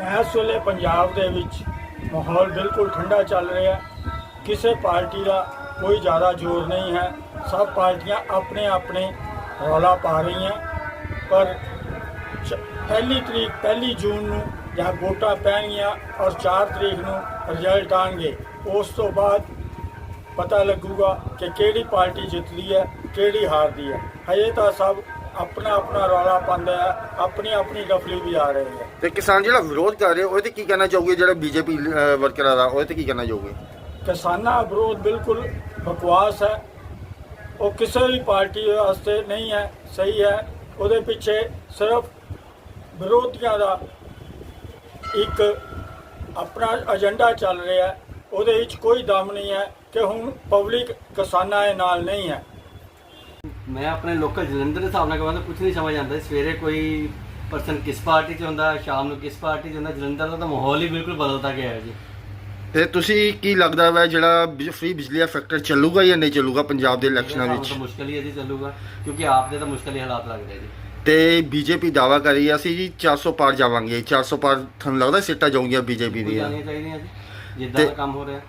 ਇਸ ਵੇਲੇ ਪੰਜਾਬ ਦੇ ਵਿੱਚ ਮਾਹੌਲ ਬਿਲਕੁਲ ਠੰਡਾ ਚੱਲ ਰਿਹਾ ਕਿਸੇ ਪਾਰਟੀ ਦਾ ਕੋਈ ਜ਼ਿਆਦਾ ਜ਼ੋਰ ਨਹੀਂ ਹੈ। ਸਭ ਪਾਰਟੀਆਂ ਆਪਣੇ ਆਪਣੇ ਰੌਲਾ ਪਾ ਰਹੀਆਂ। ਪਰ ਚ- ਪਹਿਲੀ ਤਰੀਕ, ਪਹਿਲੀ ਜੂਨ ਨੂੰ ਜਾਂ ਵੋਟਾਂ ਪੈਣਗੀਆਂ ਔਰ 4 ਤਰੀਕ ਨੂੰ ਰਿਜ਼ਲਟ ਆਣਗੇ, ਉਸ ਤੋਂ ਬਾਅਦ ਪਤਾ ਲੱਗੂਗਾ ਕਿ ਕਿਹੜੀ ਪਾਰਟੀ ਜਿੱਤਦੀ ਹੈ, ਕਿਹੜੀ ਹਾਰਦੀ ਹੈ। ਹਜੇ ਤਾਂ ਸਭ ਆਪਣਾ ਆਪਣਾ ਰੌਲਾ ਪਾਉਂਦਾ ਹੈ ਆਪਣੀ ਆਪਣੀ ਗਫਲੀ ਵੀ ਆ ਰਹੀ ਹੈ। ਤੇ ਕਿਸਾਨ ਜਿਹੜਾ ਵਿਰੋਧ ਕਰ ਰਹੇ ਉਹਦੇ ਤੇ ਕੀ ਕਹਿਣਾ ਚਾਹੋਗੇ ਜਿਹੜਾ ਬੀਜੇਪੀ ਵਰਕਰਾਂ ਦਾ ਉਹਦੇ ਤੇ ਕੀ ਕਹਿਣਾ ਚਾਹੋਗੇ? ਕਿਸਾਨਾਂ ਵਿਰੋਧ ਬਿਲਕੁਲ ਬਕਵਾਸ ਹੈ। ਉਹ ਕਿਸੇ ਵੀ ਪਾਰਟੀ ਵਾਸਤੇ ਨਹੀਂ ਹੈ ਸਹੀ ਹੈ। ਉਹਦੇ ਪਿੱਛੇ ਸਿਰਫ ਵਿਰੋਧੀਆਂ ਦਾ ਇੱਕ ਆਪਣਾ ਏਜੰਡਾ ਚੱਲ ਰਿਹਾ ਉਹਦੇ ਵਿੱਚ ਕੋਈ ਦਮ ਨਹੀਂ ਹੈ ਕਿ ਹੁਣ ਪਬਲਿਕ ਕਿਸਾਨਾਂ ਦੇ ਨਾਲ ਨਹੀਂ ਹੈ। ਮੈਂ ਆਪਣੇ ਲੋਕਲ ਜਲੰਧਰ ਦੇ ਹਿਸਾਬ ਨਾਲ ਕਹਾਂ ਤਾਂ ਕੁਝ ਨਹੀਂ ਸਮਝ ਆਉਂਦਾ। ਸਵੇਰੇ ਕੋਈ ਪਰਸਨ ਕਿਸ ਪਾਰਟੀ 'ਚ ਹੁੰਦਾ ਸ਼ਾਮ ਨੂੰ ਕਿਸ ਪਾਰਟੀ 'ਚ ਹੁੰਦਾ ਜਲੰਧਰ ਦਾ ਤਾਂ ਮਾਹੌਲ ਹੀ ਬਿਲਕੁਲ ਬਦਲਦਾ ਗਿਆ ਹੈ ਜੀ। ਤੇ ਤੁਸੀਂ ਕੀ ਲੱਗਦਾ ਵਾ ਜਿਹੜਾ ਫ੍ਰੀ ਬਿਜਲੀ ਦਾ ਫੈਕਟਰ ਚੱਲੂਗਾ ਜਾਂ ਨਹੀਂ ਚੱਲੂਗਾ ਪੰਜਾਬ ਦੇ ਇਲੈਕਸ਼ਨਾਂ ਸਾਨੂੰ ਵਿੱਚ? ਤਾਂ ਮੁਸ਼ਕਲ ਹੀ ਹੈ ਜੀ ਚੱਲੂਗਾ ਕਿਉਂਕਿ ਆਪ ਦੇ ਤਾਂ ਮੁਸ਼ਕਲ ਹੀ ਹਾਲਾਤ ਲੱਗਦੇ ਜੀ। ਤੇ ਬੀਜੇਪੀ ਦਾਵਾ ਕਰ ਰਹੀ ਹੈ ਅਸੀਂ ਜੀ 400 ਪਾਰ ਜਾਵਾਂਗੇ। 400 ਪਾਰ ਤੁਹਾਨੂੰ ਲੱਗਦਾ ਸੀਟਾਂ ਜਾਊਗੀਆਂ ਬੀਜੇਪੀ ਦੀਆਂ? ਜਾਣੀਆਂ ਚਾਹੀਦੀਆਂ ਜੀ ਜਿੱਦਾਂ ਦਾ ਕੰਮ ਹੋ ਰਿਹਾ।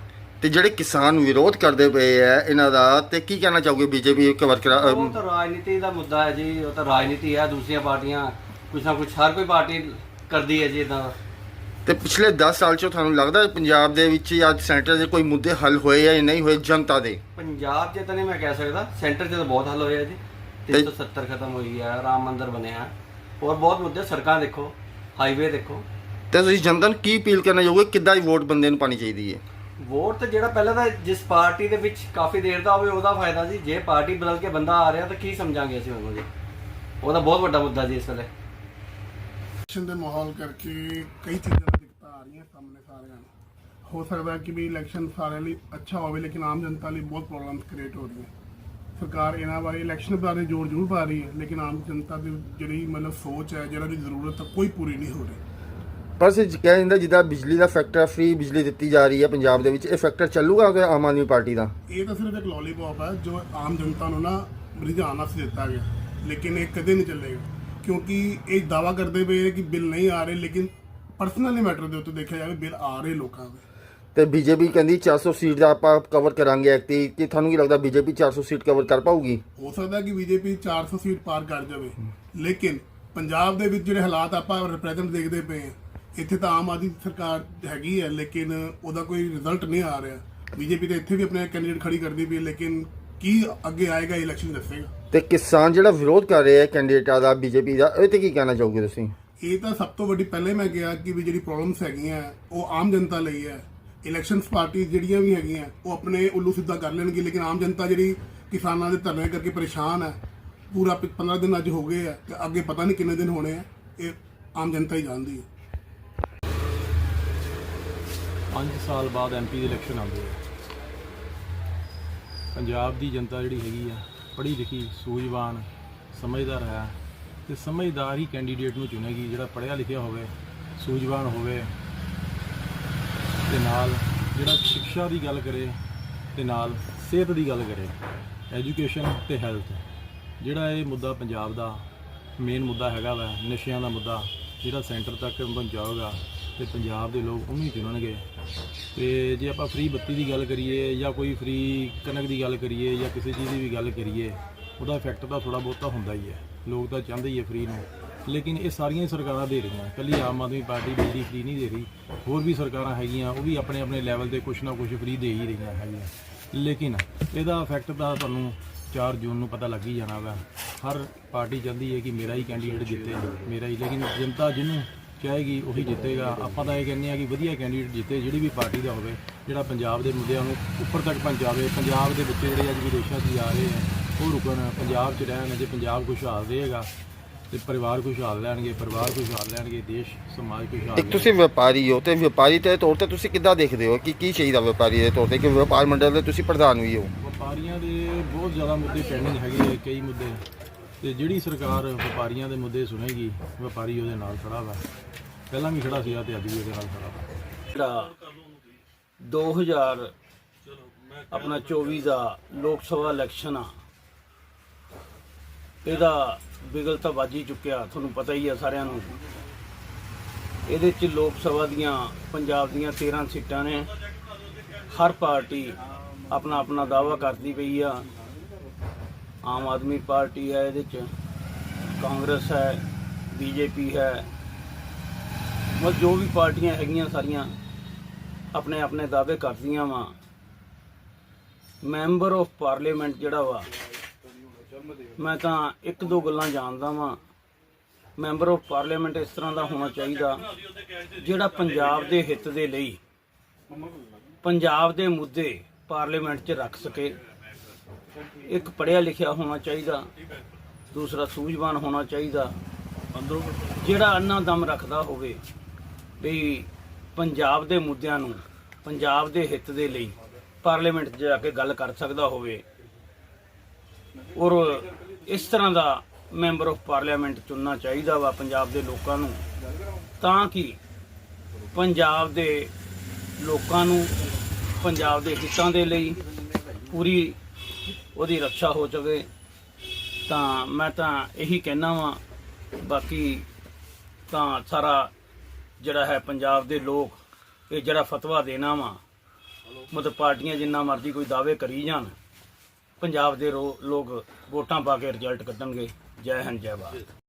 ਤੇ ਜਿਹੜੇ ਕਿਸਾਨ ਵਿਰੋਧ ਕਰਦੇ ਪਏ ਆ ਇਹਨਾਂ ਦਾ ਤੇ ਕੀ ਕਹਿਣਾ ਚਾਹੋਗੇ ਬੀਜੇਪੀ ਕੇ ਵਰਕਰਾਂ ਉਹ ਤਾਂ ਰਾਜਨੀਤੀ ਦਾ ਮੁੱਦਾ ਹੈ ਜੀ ਉਹ ਤਾਂ ਰਾਜਨੀਤੀ ਹੈ ਦੂਸਰੀਆਂ ਪਾਰਟੀਆਂ ਕੁਛ ਨਾ ਕੁਛ ਹਰ ਕੋਈ ਪਾਰਟੀ ਕਰਦੀ ਹੈ ਜੀ ਇਦਾਂ ਤੇ ਪਿਛਲੇ 10 ਸਾਲ ਚ ਤੁਹਾਨੂੰ ਲੱਗਦਾ ਪੰਜਾਬ ਦੇ ਵਿੱਚ ਜਾਂ ਸੈਂਟਰ ਦੇ ਕੋਈ ਮੁੱਦੇ ਹੱਲ ਹੋਏ ਜਾਂ ਨਹੀਂ ਹੋਏ ਜਨਤਾ ਦੇ? ਪੰਜਾਬ 'ਚ ਤਾਂ ਨਹੀਂ ਮੈਂ ਕਹਿ ਸਕਦਾ ਸੈਂਟਰ 'ਚ ਤਾਂ ਬਹੁਤ ਹੱਲ ਹੋਇਆ ਜੀ। 370 ਖਤਮ ਹੋਈ ਹੈ ਰਾਮ ਮੰਦਿਰ ਬਣਿਆ। ਹੋਰ ਬਹੁਤ ਮੁੱਦੇ ਸੜਕਾਂ ਦੇਖੋ ਹਾਈਵੇ ਦੇਖੋ। ਤੇ ਤੁਸੀਂ ਜਨਤਾ ਨੂੰ ਕੀ ਅਪੀਲ ਕਰਨਾ ਚਾਹੋਗੇ ਕਿੱਦਾਂ ਵੋਟ ਬੰਦੇ ਨੂੰ ਪਾਣੀ ਚਾਹੀਦੀ ਹੈ? ਵੋਟ ਤਾਂ ਜਿਹੜਾ ਪਹਿਲਾਂ ਤਾਂ ਜਿਸ ਪਾਰਟੀ ਦੇ ਵਿੱਚ ਕਾਫੀ ਦੇਰ ਦਾ ਹੋਵੇ, ਉਹਦਾ ਫਾਇਦਾ ਜੀ ਜੇ ਪਾਰਟੀ ਬਦਲ ਕੇ ਬੰਦਾ ਆ ਰਿਹਾ, ਤਾਂ ਕੀ ਸਮਝਾਂਗੇ ਅਸੀਂ ਉਹਨੂੰ ਜੀ? ਉਹਦਾ ਬਹੁਤ ਵੱਡਾ ਮੁੱਦਾ ਜੀ ਇਸ ਵੇਲੇ। ਇਲੈਕਸ਼ਨ ਦੇ ਮਾਹੌਲ ਕਰਕੇ ਕਈ ਚੀਜ਼ਾਂ ਦਿੱਕਤਾਂ ਆ ਰਹੀਆਂ ਸਾਹਮਣੇ ਸਾਰਿਆਂ ਨੂੰ। ਹੋ ਸਕਦਾ ਕਿ ਵੀ ਇਲੈਕਸ਼ਨ ਸਾਰਿਆਂ ਲਈ ਅੱਛਾ ਹੋਵੇ, ਲੇਕਿਨ ਆਮ ਜਨਤਾ ਲਈ ਬਹੁਤ ਪ੍ਰੋਬਲਮਸ ਕ੍ਰੀਏਟ ਹੋ ਰਹੀਆਂ। ਸਰਕਾਰ ਇਹਨਾਂ ਬਾਰੇ ਇਲੈਕਸ਼ਨ ਬਾਰੇ ਜ਼ੋਰ ਜ਼ਰੂਰ ਪਾ ਰਹੀ ਹੈ, ਲੇਕਿਨ ਆਮ ਜਨਤਾ ਦੀ ਜਿਹੜੀ ਮਤਲਬ ਸੋਚ ਹੈ, ਜਿਹੜਾ ਦੀ ਜ਼ਰੂਰਤ ਹੈ, ਕੋਈ ਪੂਰੀ ਨਹੀਂ ਹੋ ਰਹੀ। ਪਰ ਸੇ ਕਿਹਾ ਜਾਂਦਾ ਜਿੱਦਾਂ ਬਿਜਲੀ ਦਾ ਫੈਕਟਰ ਫ੍ਰੀ ਬਿਜਲੀ ਦਿੱਤੀ ਜਾ ਰਹੀ ਹੈ ਪੰਜਾਬ ਦੇ ਵਿੱਚ ਇਹ ਫੈਕਟਰ ਚੱਲੂਗਾ ਕਿ ਆਮ ਆਦਮੀ ਪਾਰਟੀ ਦਾ? ਇਹ ਤਾਂ ਸਿਰਫ ਇੱਕ ਲੋਲੀਪੌਪ ਹੈ ਜੋ ਆਮ ਜਨਤਾ ਨੂੰ ਨਾ ਰੁਝਾਨ ਵਾਸਤੇ ਦਿੱਤਾ ਗਿਆ। ਲੇਕਿਨ ਇਹ ਕਦੇ ਨਹੀਂ ਚੱਲੇਗਾ। ਕਿਉਂਕਿ ਇਹ ਦਾਵਾ ਕਰਦੇ ਪਏ ਨੇ ਕਿ ਬਿੱਲ ਨਹੀਂ ਆ ਰਹੇ ਲੇਕਿਨ ਪਰਸਨਲੀ ਮੈਟਰ ਦੇ ਉੱਤੇ ਦੇਖਿਆ ਜਾਵੇ ਬਿੱਲ ਆ ਰਹੇ ਲੋਕਾਂ ਦੇ। ਤੇ ਬੀਜੇਪੀ ਕਹਿੰਦੀ 400 ਸੀਟ ਦਾ ਆਪਾਂ ਕਵਰ ਕਰਾਂਗੇ ਐਕਟੀ ਕਿ ਤੁਹਾਨੂੰ ਕੀ ਲੱਗਦਾ ਬੀਜੇਪੀ 400 ਸੀਟ ਕਵਰ ਕਰ ਪਾਊਗੀ? ਹੋ ਸਕਦਾ ਕਿ ਬੀਜੇਪੀ 400 ਸੀਟ ਪਾਰ ਕਰ ਜਾਵੇ। ਲੇਕਿਨ ਪੰਜਾਬ ਦੇ ਵਿੱਚ ਜਿਹੜੇ ਹਾਲਾਤ ਆਪਾਂ ਰਿਪਰੈਜ਼ੈਂਟ ਦੇਖਦੇ ਪਏ ਹਾਂ ਇੱਥੇ ਤਾਂ ਆਮ ਆਦਮੀ ਸਰਕਾਰ ਹੈਗੀ ਹੈ ਲੇਕਿਨ ਉਹਦਾ ਕੋਈ ਰਿਜ਼ਲਟ ਨਹੀਂ ਆ ਰਿਹਾ। ਬੀਜੇਪੀ ਤਾਂ ਇੱਥੇ ਵੀ ਆਪਣੇ ਕੈਂਡੀਡੇਟ ਖੜੀ ਕਰਦੀ ਪਈ ਹੈ ਲੇਕਿਨ ਕੀ ਅੱਗੇ ਆਏਗਾ ਇਲੈਕਸ਼ਨ ਦੱਸੇਗਾ। ਤੇ ਕਿਸਾਨ ਜਿਹੜਾ ਵਿਰੋਧ ਕਰ ਰਹੇ ਆ ਕੈਂਡੀਡੇਟਾਂ ਦਾ ਬੀਜੇਪੀ ਦਾ ਇਹ ਤੇ ਕੀ ਕਹਿਣਾ ਚਾਹੋਗੇ ਤੁਸੀਂ? ਇਹ ਤਾਂ ਸਭ ਤੋਂ ਵੱਡੀ ਪਹਿਲੇ ਮੈਂ ਕਿਹਾ ਕਿ ਵੀ ਜਿਹੜੀ ਪ੍ਰੋਬਲਮਸ ਹੈਗੀਆਂ ਉਹ ਆਮ ਜਨਤਾ ਲਈ ਹੈ। ਇਲੈਕਸ਼ਨਸ ਪਾਰਟੀ ਜਿਹੜੀਆਂ ਵੀ ਹੈਗੀਆਂ ਉਹ ਆਪਣੇ ਉੱਲੂ ਸਿੱਧਾ ਕਰ ਲੈਣਗੇ ਲੇਕਿਨ ਆਮ ਜਨਤਾ ਜਿਹੜੀ ਕਿਸਾਨਾਂ ਦੇ ਧਰਨੇ ਕਰਕੇ ਪਰੇਸ਼ਾਨ ਹੈ ਪੂਰਾ 15 ਦਿਨ ਅੱਜ ਹੋ ਗਏ ਆ ਤੇ ਅੱਗੇ ਪਤਾ ਨਹੀਂ ਕਿੰਨੇ ਦਿਨ ਹੋਣੇ ਆ ਇਹ ਆਮ ਜਨਤਾ ਹੀ ਜਾਣਦੀ ਹੈ। 5 ਸਾਲ ਬਾਅਦ ਐਮਪੀ ਦੀ ਇਲੈਕਸ਼ਨ ਆਉਂਦੀ ਹੈ। ਪੰਜਾਬ ਦੀ ਜਨਤਾ ਜਿਹੜੀ ਹੈਗੀ ਆ, ਪੜ੍ਹੀ ਲਿਖੀ, ਸੂਝਵਾਨ, ਸਮਝਦਾਰ ਹੈ ਤੇ ਸਮਝਦਾਰ ਹੀ ਕੈਂਡੀਡੇਟ ਨੂੰ ਚੁਣੇਗੀ, ਜਿਹੜਾ ਪੜ੍ਹਿਆ ਲਿਖਿਆ ਹੋਵੇ, ਸੂਝਵਾਨ ਹੋਵੇ ਤੇ ਨਾਲ ਜਿਹੜਾ ਸਿੱਖਿਆ ਦੀ ਗੱਲ ਕਰੇ ਤੇ ਨਾਲ ਸਿਹਤ ਦੀ ਗੱਲ ਕਰੇ ਐਜੂਕੇਸ਼ਨ ਤੇ ਹੈਲਥ ਜਿਹੜਾ ਇਹ ਮੁੱਦਾ ਪੰਜਾਬ ਦਾ ਮੇਨ ਮੁੱਦਾ ਹੈਗਾ ਵਾ, ਨਸ਼ਿਆਂ ਦਾ ਮੁੱਦਾ, ਜਿਹੜਾ ਸੈਂਟਰ ਤੱਕ ਪਹੁੰਚਾਊਗਾ ਤੇ ਪੰਜਾਬ ਦੇ ਲੋਕ ਉਹਨੂੰ ਹੀ ਚੁਣਨਗੇ। ਤੇ ਜੇ ਆਪਾਂ ਫ੍ਰੀ ਬੱਤੀ ਦੀ ਗੱਲ ਕਰੀਏ ਜਾਂ ਕੋਈ ਫ੍ਰੀ ਕਣਕ ਦੀ ਗੱਲ ਕਰੀਏ ਜਾਂ ਕਿਸੇ ਚੀਜ਼ ਦੀ ਵੀ ਗੱਲ ਕਰੀਏ, ਉਹਦਾ ਇਫੈਕਟ ਤਾਂ ਥੋੜਾ ਬਹੁਤਾ ਹੁੰਦਾ ਹੀ ਹੈ। ਲੋਕ ਤਾਂ ਚਾਹੁੰਦੇ ਹੀ ਹੈ ਫ੍ਰੀ ਨੂੰ। ਲੇਕਿਨ ਇਹ ਸਾਰੀਆਂ ਹੀ ਸਰਕਾਰਾਂ ਦੇ ਰਹੀਆਂ। ਇਕੱਲੀ ਆਮ ਆਦਮੀ ਪਾਰਟੀ ਬਿਜਲੀ ਫ੍ਰੀ ਨਹੀਂ ਦੇ ਰਹੀ। ਹੋਰ ਵੀ ਸਰਕਾਰਾਂ ਹੈਗੀਆਂ, ਉਹ ਵੀ ਆਪਣੇ ਆਪਣੇ ਲੈਵਲ ਤੇ ਕੁਛ ਨਾ ਕੁਛ ਫ੍ਰੀ ਦੇ ਹੀ ਰਹੀਆਂ ਹੈਗੀਆਂ। ਲੇਕਿਨ ਇਹਦਾ ਇਫੈਕਟ ਤਾਂ ਤੁਹਾਨੂੰ 4 ਜੂਨ ਨੂੰ ਪਤਾ ਲੱਗ ਹੀ ਜਾਣਾ ਵਾ। ਹਰ ਪਾਰਟੀ ਚਾਹੁੰਦੀ ਹੈ ਕਿ ਮੇਰਾ ਹੀ ਕੈਂਡੀਡੇਟ ਜਿੱਤੇ, ਮੇਰਾ ਹੀ। ਲੇਕਿਨ ਜਨਤਾ ਜਿਹਨੂੰ ਚਾਹੇਗੀ ਉਹੀ ਜਿੱਤੇਗਾ। ਆਪਾਂ ਤਾਂ ਇਹ ਕਹਿੰਦੇ ਆ ਕਿ ਵਧੀਆ ਕੈਂਡੀਡੇਟ ਜਿੱਤੇ ਜਿਹੜੀ ਵੀ ਪਾਰਟੀ ਦਾ ਹੋਵੇ ਜਿਹੜਾ ਪੰਜਾਬ ਦੇ ਮੁੱਦਿਆਂ ਨੂੰ ਉੱਪਰ ਤੱਕ ਪਹੁੰਚਾਵੇ। ਪੰਜਾਬ ਦੇ ਬੱਚੇ ਜਿਹੜੇ ਅੱਜ ਵਿਦੇਸ਼ਾਂ 'ਚ ਜਾ ਰਹੇ ਆ ਉਹ ਰੁਕਣ। ਪੰਜਾਬ 'ਚ ਰਹਿਣ ਜੇ ਪੰਜਾਬ ਖੁਸ਼ਹਾਲ ਰਹੇਗਾ ਤੇ ਪਰਿਵਾਰ ਖੁਸ਼ਹਾਲ ਰਹਿਣਗੇ ਪਰਿਵਾਰ ਖੁਸ਼ਹਾਲ ਰਹਿਣਗੇ ਦੇਸ਼ ਸਮਾਜ ਖੁਸ਼ਹਾਲ ਇੱਕ ਤੁਸੀਂ ਵਪਾਰੀ ਹੋ ਤੇ ਵਪਾਰੀ ਦੇ ਤੌਰ ਤੇ ਤੁਸੀਂ ਕਿੱਦਾਂ ਦੇਖਦੇ ਹੋ? ਕਿ ਕੀ ਚਾਹੀਦਾ ਵਪਾਰੀ ਦੇ ਤੌਰ ਤੇ? ਕਿ ਵਪਾਰ ਮੰਡਲ ਦੇ ਤੁਸੀਂ ਪ੍ਰਧਾਨ ਵੀ ਹੋ। ਵਪਾਰੀਆਂ ਦੇ ਬਹੁਤ ਜ਼ਿਆਦਾ ਮੁੱਦੇ ਪੈਂਡਿੰਗ ਹੈਗੇ ਕਈ ਮੁੱਦੇ। ਤੇ ਜਿਹੜੀ ਸਰਕਾਰ ਵਪਾਰੀਆਂ ਦੇ ਮੁੱਦੇ ਸੁਣੇਗੀ, ਵਪਾਰੀ ਉਹਦੇ ਨਾਲ ਖੜਾ ਵਾ। ਪਹਿਲਾਂ ਵੀ ਖੜਾ ਸੀਗਾ ਤੇ ਅੱਜ ਵੀ ਉਹਦੇ ਨਾਲ ਖੜਾ ਵਾ। ਜਿਹੜਾ 2000 ਆਪਣਾ 24 ਦਾ ਲੋਕ ਸਭਾ ਇਲੈਕਸ਼ਨ ਆ, ਇਹਦਾ ਬਿਗਲ ਤਾਂ ਵੱਜ ਹੀ ਚੁੱਕਿਆ, ਤੁਹਾਨੂੰ ਪਤਾ ਹੀ ਆ ਸਾਰਿਆਂ ਨੂੰ। ਇਹਦੇ ਚ ਲੋਕ ਸਭਾ ਦੀਆਂ, ਪੰਜਾਬ ਦੀਆਂ 13 ਸੀਟਾਂ ਨੇ। ਹਰ ਪਾਰਟੀ ਆਪਣਾ ਆਪਣਾ ਦਾਅਵਾ ਕਰਦੀ ਪਈ ਆ। ਆਮ ਆਦਮੀ ਪਾਰਟੀ ਹੈ ਇਹਦੇ ਚ, ਕਾਂਗਰਸ ਹੈ, ਬੀਜੇਪੀ ਹੈ। ਮਤਲਬ ਜੋ ਵੀ ਪਾਰਟੀਆਂ ਹੈਗੀਆਂ ਸਾਰੀਆਂ ਆਪਣੇ ਆਪਣੇ ਦਾਅਵੇ ਕਰਦੀਆਂ ਵਾ। ਮੈਂਬਰ ਆਫ ਪਾਰਲੀਮੈਂਟ ਜਿਹੜਾ ਵਾ, ਮੈਂ ਤਾਂ ਇੱਕ ਦੋ ਗੱਲਾਂ ਜਾਣਦਾ ਵਾਂ। ਮੈਂਬਰ ਆਫ ਪਾਰਲੀਮੈਂਟ ਇਸ ਤਰ੍ਹਾਂ ਦਾ ਹੋਣਾ ਚਾਹੀਦਾ, ਜਿਹੜਾ ਪੰਜਾਬ ਦੇ ਹਿੱਤ ਦੇ ਲਈ, ਪੰਜਾਬ ਦੇ ਮੁੱਦੇ ਪਾਰਲੀਮੈਂਟ 'ਚ ਰੱਖ ਸਕੇ। ਇੱਕ ਪੜ੍ਹਿਆ ਲਿਖਿਆ ਹੋਣਾ ਚਾਹੀਦਾ, ਦੂਸਰਾ ਸੂਝਵਾਨ ਹੋਣਾ ਚਾਹੀਦਾ। ਜਿਹੜਾ ਅੰਨਾ ਦਮ ਰੱਖਦਾ ਹੋਵੇ, ਵੀ ਪੰਜਾਬ ਦੇ ਮੁੱਦਿਆਂ ਨੂੰ, ਪੰਜਾਬ ਦੇ ਹਿੱਤ ਦੇ ਲਈ ਪਾਰਲੀਮੈਂਟ 'ਚ ਜਾ ਕੇ ਗੱਲ ਕਰ ਸਕਦਾ ਹੋਵੇ, ਔਰ ਇਸ ਤਰ੍ਹਾਂ ਦਾ ਮੈਂਬਰ ਆਫ ਪਾਰਲੀਮੈਂਟ ਚੁਣਨਾ ਚਾਹੀਦਾ ਵਾ ਪੰਜਾਬ ਦੇ ਲੋਕਾਂ ਨੂੰ, ਤਾਂ ਕਿ ਪੰਜਾਬ ਦੇ ਲੋਕਾਂ ਨੂੰ, ਪੰਜਾਬ ਦੇ ਹਿੱਤਾਂ ਦੇ ਲਈ ਪੂਰੀ ਉਹਦੀ ਰੱਖਿਆ ਹੋ ਜਾਵੇ, ਤਾਂ ਮੈਂ ਤਾਂ ਇਹੀ ਕਹਿਣਾ ਵਾਂ, ਬਾਕੀ ਤਾਂ ਸਾਰਾ ਜਿਹੜਾ ਹੈ ਪੰਜਾਬ ਦੇ ਲੋਕ, ਇਹ ਜਿਹੜਾ ਫਤਵਾ ਦੇਣਾ ਵਾ, ਮਤਲਬ ਪਾਰਟੀਆਂ ਜਿੰਨਾ ਮਰਜ਼ੀ ਕੋਈ ਦਾਅਵੇ ਕਰੀ ਜਾਣ, ਪੰਜਾਬ ਦੇ ਰੋ- ਲੋਕ ਵੋਟਾਂ ਪਾ ਕੇ ਰਿਜ਼ਲਟ ਕੱਢਣਗੇ। ਜੈ ਹਿੰਦ, ਜੈ ਭਾਰਤ।